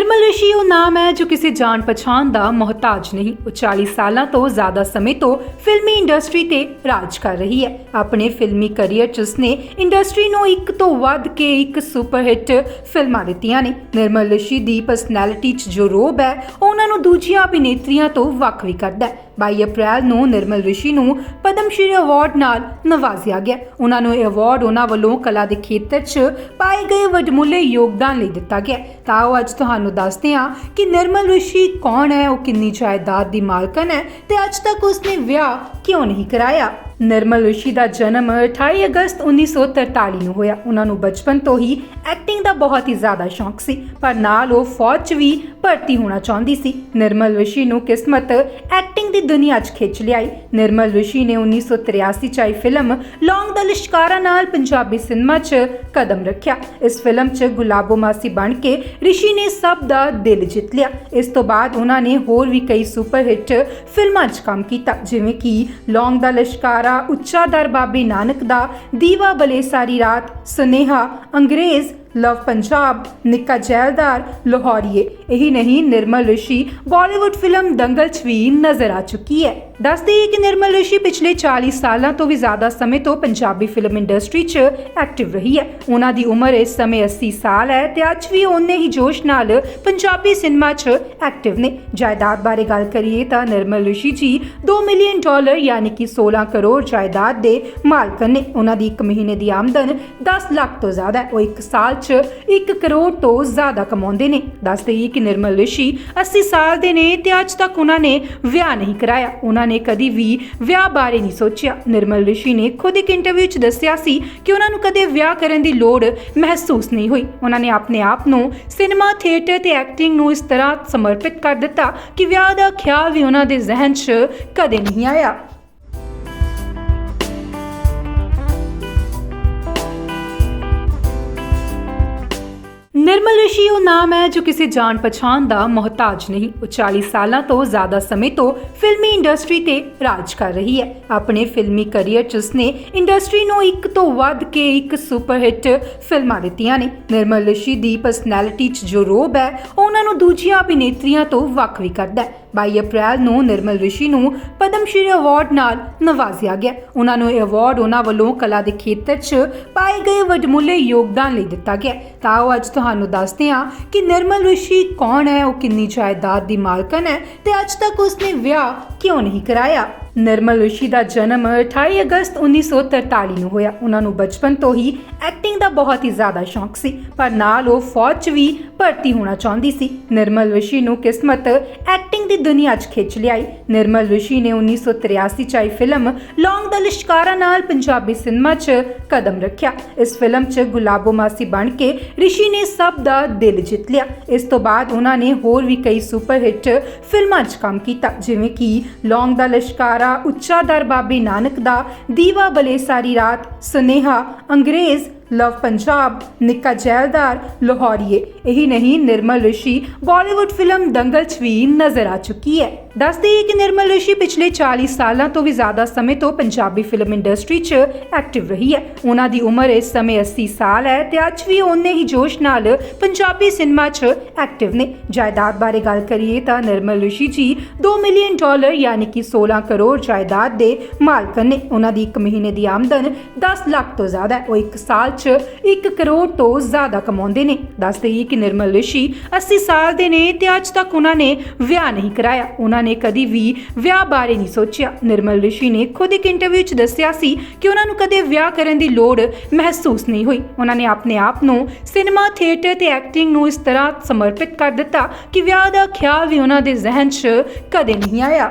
ਨਿਰਮਲ ਰਿਸ਼ੀ, ਉਹ ਨਾਮ ਹੈ ਜੋ ਕਿਸੇ ਜਾਣ ਪਛਾਣ ਦਾ ਮੁਹਤਾਜ ਨਹੀਂ। ਉਹ 40 ਸਾਲਾਂ ਤੋਂ ਜ਼ਿਆਦਾ ਸਮੇਂ ਤੋਂ ਫਿਲਮੀ ਇੰਡਸਟਰੀ ਤੇ ਰਾਜ ਕਰ ਰਹੀ ਹੈ। ਆਪਣੇ ਫਿਲਮੀ ਕੈਰੀਅਰ 'ਚ ਉਸਨੇ ਇੰਡਸਟਰੀ ਨੂੰ ਇੱਕ ਤੋਂ ਵੱਧ ਕੇ ਇੱਕ ਸੁਪਰ ਹਿੱਟ ਫਿਲਮਾਂ ਦਿੱਤੀਆਂ ਨੇ। ਨਿਰਮਲ ਰਿਸ਼ੀ ਦੀ ਪਰਸਨੈਲਿਟੀ 'ਚ ਜੋ ਰੋਬ ਹੈ ਉਹਨਾਂ ਨੂੰ ਦੂਜੀਆਂ ਅਭਿਨੇਤਰੀਆਂ ਤੋਂ ਵੱਖ ਵੀ ਕਰਦਾ ਹੈ। 22 ਅਪ੍ਰੈਲ ਨੂੰ ਨਿਰਮਲ ਰਿਸ਼ੀ ਨੂੰ ਪਦਮ ਸ਼੍ਰੀ ਅਵਾਰਡ ਨਾਲ ਨਵਾਜ਼ਿਆ ਗਿਆ। ਉਹਨਾਂ ਨੂੰ ਇਹ ਅਵਾਰਡ ਉਹਨਾਂ ਵੱਲੋਂ ਕਲਾ ਦੇ ਖੇਤਰ 'ਚ ਪਾਏ ਗਏ ਵੱਡਮੁੱਲੇ ਯੋਗਦਾਨ ਲਈ ਦਿੱਤਾ ਗਿਆ। ਤਾਂ ਉਹ ਅੱਜ ਤੁਹਾਨੂੰ ਦੱਸਦੇ ਹਾਂ ਕਿ ਨਿਰਮਲ ਰਿਸ਼ੀ ਕੌਣ ਹੈ, ਉਹ ਕਿੰਨੀ ਜਾਇਦਾਦ ਦੀ ਮਾਲਕਨ ਹੈ ਤੇ ਅੱਜ ਤੱਕ ਉਸਨੇ ਵਿਆਹ ਕਿਉਂ ਨਹੀਂ ਕਰਾਇਆ। ਨਿਰਮਲ ਰਿਸ਼ੀ ਦਾ ਜਨਮ 28 ਅਗਸਤ 1943 ਨੂੰ ਹੋਇਆ। ਉਹਨਾਂ ਨੂੰ ਬਚਪਨ ਤੋਂ ਹੀ ਐਕਟਿੰਗ ਦਾ ਬਹੁਤ ਹੀ ਜ਼ਿਆਦਾ ਸ਼ੌਂਕ ਸੀ, ਪਰ ਨਾਲ ਉਹ ਫੌਜ 'ਚ ਵੀ ਭਰਤੀ ਹੋਣਾ ਚਾਹੁੰਦੀ ਸੀ। ਨਿਰਮਲ ਰਿਸ਼ੀ ਨੂੰ ਕਿਸਮਤ ਐਕਟਿੰਗ ਦੀ ਦੁਨੀਆ 'ਚ ਖਿੱਚ ਲਿਆਈ। ਨਿਰਮਲ ਰਿਸ਼ੀ ਨੇ 1983 'ਚ ਆਈ ਫਿਲਮ ਲੌਂਗ ਦਾ ਲਿਸ਼ਕਾਰਾ ਨਾਲ ਪੰਜਾਬੀ ਸਿਨੇਮਾ 'ਚ ਕਦਮ ਰੱਖਿਆ। ਇਸ ਫਿਲਮ 'ਚ ਗੁਲਾਬੋ ਮਾਸੀ ਬਣ ਕੇ ਰਿਸ਼ੀ ਨੇ ਸਭ ਦਾ ਦਿਲ ਜਿੱਤ ਲਿਆ। ਇਸ ਤੋਂ ਬਾਅਦ ਉਹਨਾਂ ਨੇ ਹੋਰ ਵੀ ਕਈ ਸੁਪਰ ਹਿੱਟ ਫਿਲਮਾਂ 'ਚ ਕੰਮ ਕੀਤਾ, ਜਿਵੇਂ ਕਿ ਲੌਂਗ ਦਾ ਲਿਸ਼ਕਾਰਾ ਉੱਚਾ ਦਰ ਬਾਬੇ ਨਾਨਕ ਦਾ ਦੀਵਾ ਬਲੇ ਸਾਰੀ ਰਾਤ ਸੁਨੇਹਾ ਅੰਗਰੇਜ਼ ਲਵ ਪੰਜਾਬ, ਨਿੱਕਾ ਜੈਲਦਾਰ, ਲਾਹੌਰੀਏ। ਇਹੀ ਨਹੀਂ, ਨਿਰਮਲ ਰਿਸ਼ੀ, ਬਾਲੀਵੁੱਡ ਫਿਲਮ ਦੰਗਲ 'ਚ ਵੀ ਨਜ਼ਰ ਆ ਚੁੱਕੀ ਹੈ। ਦੱਸ ਦਈਏ ਕਿ ਨਿਰਮਲ ਰਿਸ਼ੀ ਪਿਛਲੇ 40 ਸਾਲਾਂ ਤੋਂ ਵੀ ਜ਼ਿਆਦਾ ਸਮੇਂ ਤੋਂ ਪੰਜਾਬੀ ਫਿਲਮ ਇੰਡਸਟਰੀ 'ਚ ਐਕਟਿਵ ਰਹੀ ਹੈ। ਉਹਨਾਂ ਦੀ ਉਮਰ ਇਸ ਸਮੇਂ 80 ਸਾਲ ਹੈ ਤੇ ਅੱਜ ਵੀ ਉਹਨੇ ਹੀ ਜੋਸ਼ ਨਾਲ ਪੰਜਾਬੀ ਸਿਨੇਮਾ 'ਚ ਐਕਟਿਵ ਨੇ। ਜਾਇਦਾਦ ਬਾਰੇ ਗੱਲ ਕਰੀਏ ਤਾਂ ਨਿਰਮਲ ਰਿਸ਼ੀ ਜੀ 2 ਮਿਲੀਅਨ ਡਾਲਰ ਯਾਨੀ ਕਿ 16 ਕਰੋੜ ਜਾਇਦਾਦ ਦੇ ਮਾਲਕ ਨੇ। ਉਹਨਾਂ ਦੀ ਇੱਕ ਮਹੀਨੇ ਦੀ ਆਮਦਨ 10 ਲੱਖ ਤੋਂ ਜ਼ਿਆਦਾ ਹੈ। ਉਹ ਇੱਕ ਸਾਲ 'ਚ 1 ਕਰੋੜ ਤੋਂ ਜ਼ਿਆਦਾ ਕਮਾਉਂਦੇ ਨੇ। ਦੱਸ ਦਈਏ ਕਿ ਨਿਰਮਲ ਰਿਸ਼ੀ 80 ਸਾਲ ਦੇ ਨੇ ਤੇ ਅੱਜ ਤੱਕ ਉਹਨਾਂ ਨੇ ਵਿਆਹ ਨਹੀਂ ਕਰਾਇਆ। ਉਹਨਾਂ ਨੇ ਕਦੀ ਵੀ ਵਿਆਹ ਬਾਰੇ ਨਹੀਂ ਸੋਚਿਆ। ਨਿਰਮਲ ਰਿਸ਼ੀ ਨੇ ਖੁਦ ਇੱਕ ਇੰਟਰਵਿਊ 'ਚ ਦੱਸਿਆ ਸੀ ਕਿ ਉਹਨਾਂ ਨੂੰ ਕਦੇ ਵਿਆਹ ਕਰਨ ਦੀ ਲੋੜ ਮਹਿਸੂਸ ਨਹੀਂ ਹੋਈ। ਉਹਨਾਂ ਨੇ ਆਪਣੇ ਆਪ ਨੂੰ ਸਿਨੇਮਾ, ਥੀਏਟਰ ਤੇ ਐਕਟਿੰਗ ਨੂੰ ਇਸ ਤਰ੍ਹਾਂ ਸਮਰਪਿਤ ਕਰ ਦਿੱਤਾ ਕਿ ਵਿਆਹ ਦਾ ਖਿਆਲ ਵੀ ਉਹਨਾਂ ਦੇ ਜ਼ਿਹਨ 'ਚ ਕਦੇ ਨਹੀਂ ਆਇਆ। ਨਿਰਮਲ ਰਿਸ਼ੀ, ਉਹ ਨਾਮ ਹੈ ਜੋ ਕਿਸੇ ਜਾਣ ਪਛਾਣ ਦਾ ਮੁਹਤਾਜ ਨਹੀਂ। ਉਹ 40 ਸਾਲਾਂ ਤੋਂ ਜ਼ਿਆਦਾ ਸਮੇਂ ਤੋਂ ਫਿਲਮੀ ਇੰਡਸਟਰੀ ਤੇ ਰਾਜ ਕਰ ਰਹੀ ਹੈ। ਆਪਣੇ ਫਿਲਮੀ ਕੈਰੀਅਰ 'ਚ ਉਸਨੇ ਇੰਡਸਟਰੀ ਨੂੰ ਇੱਕ ਤੋਂ ਵੱਧ ਕੇ ਇੱਕ ਸੁਪਰ ਹਿੱਟ ਫਿਲਮਾਂ ਦਿੱਤੀਆਂ ਨੇ। ਨਿਰਮਲ ਰਿਸ਼ੀ ਦੀ ਪਰਸਨੈਲਿਟੀ 'ਚ ਜੋ ਰੋਬ ਹੈ, ਉਹ ਉਹਨਾਂ ਨੂੰ ਦੂਜੀਆਂ ਅਭਿਨੇਤਰੀਆਂ ਤੋਂ ਵੱਖ ਵੀ ਕਰਦਾ ਹੈ। 22 ਅਪ੍ਰੈਲ ਨੂੰ ਨਿਰਮਲ ਰਿਸ਼ੀ ਨੂੰ ਪਦਮ ਸ਼੍ਰੀ ਅਵਾਰਡ ਨਾਲ ਨਵਾਜ਼ਿਆ ਗਿਆ। ਉਹਨਾਂ ਨੂੰ ਇਹ ਅਵਾਰਡ ਉਹਨਾਂ ਵੱਲੋਂ ਕਲਾ ਦੇ ਖੇਤਰ 'ਚ ਪਾਏ ਗਏ ਵੱਡਮੁੱਲੇ ਯੋਗਦਾਨ ਲਈ ਦਿੱਤਾ ਗਿਆ ਤਾਂ ਉਹ ਅੱਜ ਤੁਹਾਨੂੰ ਦੱਸਦੇ ਹਾਂ ਕਿ ਨਿਰਮਲ ਰਿਸ਼ੀ ਕੌਣ ਹੈ, ਉਹ ਕਿੰਨੀ ਜਾਇਦਾਦ ਦੀ ਮਾਲਕਨ ਹੈ ਤੇ ਅੱਜ ਤੱਕ ਉਸਨੇ ਵਿਆਹ ਕਿਉਂ ਨਹੀਂ ਕਰਾਇਆ? ਨਿਰਮਲ ਰਿਸ਼ੀ ਦਾ ਜਨਮ 28 ਅਗਸਤ 1943 ਨੂੰ ਹੋਇਆ। ਉਹਨਾਂ ਨੂੰ ਬਚਪਨ ਤੋਂ ਹੀ ਐਕਟਿੰਗ ਦਾ ਬਹੁਤ ਹੀ ਜ਼ਿਆਦਾ ਸ਼ੌਂਕ ਸੀ, ਪਰ ਨਾਲ ਉਹ ਫੌਜ 'ਚ ਵੀ ਭਰਤੀ ਹੋਣਾ ਚਾਹੁੰਦੀ ਸੀ। ਨਿਰਮਲ ਰਿਸ਼ੀ ਨੂੰ ਕਿਸਮਤ ਐਕਟਿੰਗ ਦੀ ਦੁਨੀਆ 'ਚ ਖਿੱਚ ਲਿਆਈ। ਨਿਰਮਲ ਰਿਸ਼ੀ ਨੇ 1983 'ਚ ਆਈ ਫਿਲਮ ਲੌਂਗ ਦਾ ਲਿਸ਼ਕਾਰਾ ਨਾਲ ਪੰਜਾਬੀ ਸਿਨੇਮਾ 'ਚ ਕਦਮ ਰੱਖਿਆ। ਇਸ ਫਿਲਮ 'ਚ ਗੁਲਾਬੋ ਮਾਸੀ ਬਣ ਕੇ ਰਿਸ਼ੀ ਨੇ ਸਭ ਦਾ ਦਿਲ ਜਿੱਤ ਲਿਆ। ਇਸ ਤੋਂ ਬਾਅਦ ਉਹਨਾਂ ਨੇ ਹੋਰ ਵੀ ਕਈ ਸੁਪਰ ਹਿੱਟ ਫਿਲਮਾਂ 'ਚ ਕੰਮ ਕੀਤਾ, ਜਿਵੇਂ ਕਿ ਲੌਂਗ ਦਾ ਲਿਸ਼ਕਾਰਾ, ਉੱਚਾ ਦਰ ਬਾਬੇ ਨਾਨਕ ਦਾ, ਦੀਵਾ ਬਲੇ ਸਾਰੀ ਰਾਤ, ਸੁਨੇਹਾ, ਅੰਗਰੇਜ਼ ਲਵ ਪੰਜਾਬ, ਨਿੱਕਾ ਜੈਲਦਾਰ, ਲਾਹੌਰੀਏ। ਇਹੀ ਨਹੀਂ, ਨਿਰਮਲ ਰਿਸ਼ੀ, ਬਾਲੀਵੁੱਡ ਫਿਲਮ ਦੰਗਲ 'ਚ ਵੀ ਨਜ਼ਰ ਆ ਚੁੱਕੀ ਹੈ। ਦੱਸ ਦਈਏ ਕਿ ਨਿਰਮਲ ਰਿਸ਼ੀ ਪਿਛਲੇ 40 ਸਾਲਾਂ ਤੋਂ ਵੀ ਜ਼ਿਆਦਾ ਸਮੇਂ ਤੋਂ ਪੰਜਾਬੀ ਫਿਲਮ ਇੰਡਸਟਰੀ 'ਚ ਐਕਟਿਵ ਰਹੀ ਹੈ। ਉਹਨਾਂ ਦੀ ਉਮਰ ਇਸ ਸਮੇਂ 80 ਸਾਲ ਹੈ ਤੇ ਅੱਜ ਵੀ ਉਹਨੇ ਹੀ ਜੋਸ਼ ਨਾਲ ਪੰਜਾਬੀ ਸਿਨੇਮਾ 'ਚ ਐਕਟਿਵ ਨੇ। ਜਾਇਦਾਦ ਬਾਰੇ ਗੱਲ ਕਰੀਏ ਤਾਂ ਨਿਰਮਲ ਰਿਸ਼ੀ ਜੀ 2 ਮਿਲੀਅਨ ਡਾਲਰ ਯਾਨੀ ਕਿ 16 ਕਰੋੜ ਜਾਇਦਾਦ ਦੇ ਮਾਲਕ ਨੇ। ਉਹਨਾਂ ਦੀ ਇੱਕ ਮਹੀਨੇ ਦੀ ਆਮਦਨ 10 ਲੱਖ ਤੋਂ ਜ਼ਿਆਦਾ ਹੈ। ਉਹ ਇੱਕ ਸਾਲ 'ਚ 1 ਕਰੋੜ ਤੋਂ ਜ਼ਿਆਦਾ ਕਮਾਉਂਦੇ ਨੇ। ਦੱਸ ਦਈਏ ਕਿ ਨਿਰਮਲ ਰਿਸ਼ੀ 80 ਸਾਲ ਦੇ ਨੇ ਤੇ ਅੱਜ ਤੱਕ ਉਹਨਾਂ ਨੇ ਵਿਆਹ ਨਹੀਂ ਕਰਾਇਆ। ਉਹਨਾਂ ਨੇ ਕਦੀ ਵੀ ਵਿਆਹ ਬਾਰੇ ਨਹੀਂ ਸੋਚਿਆ। ਨਿਰਮਲ ਰਿਸ਼ੀ ਨੇ ਖੁਦ ਇੱਕ ਇੰਟਰਵਿਊ 'ਚ ਦੱਸਿਆ ਸੀ ਕਿ ਉਹਨਾਂ ਨੂੰ ਕਦੇ ਵਿਆਹ ਕਰਨ ਦੀ ਲੋੜ ਮਹਿਸੂਸ ਨਹੀਂ ਹੋਈ। ਉਹਨਾਂ ਨੇ ਆਪਣੇ ਆਪ ਨੂੰ ਸਿਨੇਮਾ, ਥੀਏਟਰ ਤੇ ਐਕਟਿੰਗ ਨੂੰ ਇਸ ਤਰ੍ਹਾਂ ਸਮਰਪਿਤ ਕਰ ਦਿੱਤਾ ਕਿ ਵਿਆਹ ਦਾ ਖਿਆਲ ਵੀ ਉਹਨਾਂ ਦੇ ਜ਼ਿਹਨ 'ਚ ਕਦੇ ਨਹੀਂ ਆਇਆ।